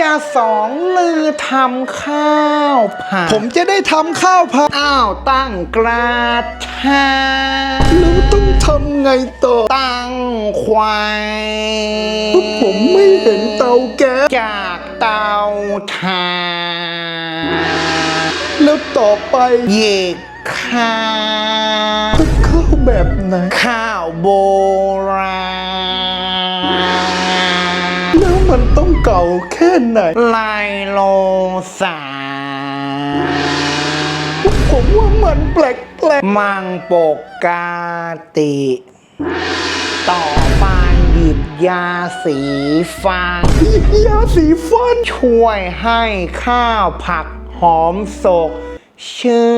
จะสองลือทำข้าวผัดผมจะได้ทำข้าวผัดอ้าวตั้งกระทะแล้วต้องทำไงต่อตั้งควายผมไม่เห็นเตาแก๊สจากเตาถ่านแล้วต่อไปเหยกข้าว มันต้องเก่าแค่ไหน ไลโลสาผมว่ามันแปลกแปลกมังปกติ ต่อไปหยิบยาสีฟันๆยาสีฟัน ช่วยให้ข้าวผักหอมสกชื่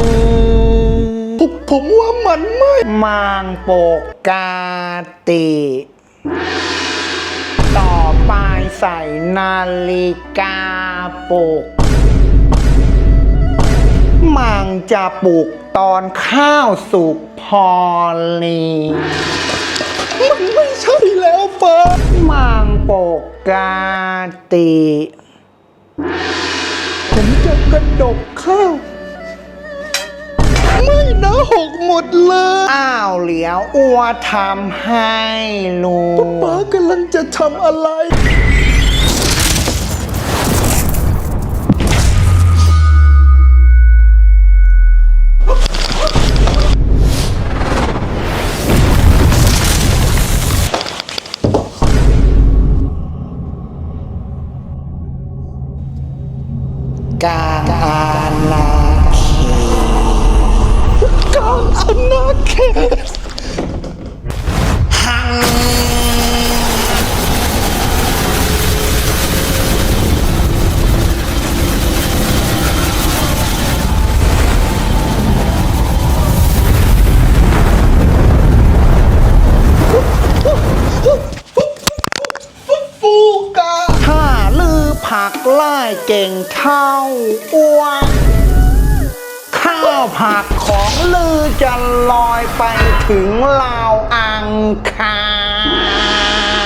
นผมผมว่ามันไม่ มังปกติต่ อไปใส่นาฬิกาปลุก มังจะปลุกตอนข้าวสุกพอลีมันไม่ใช่แล้วฟ้ามังปกติ ผมจะกระดกข้าว ไม่นะหกหมดเลย อ้าวเหลียวอ้วทำให้ลูกป้ากำลังจะทำอะไร การอาณาเขต กลางอาณาเขต หังฟูกาถ้าลือผักไล่เก่งเท่าอ้ว ข้าวผักของลือจะลอยไปถึงลาวอังคาร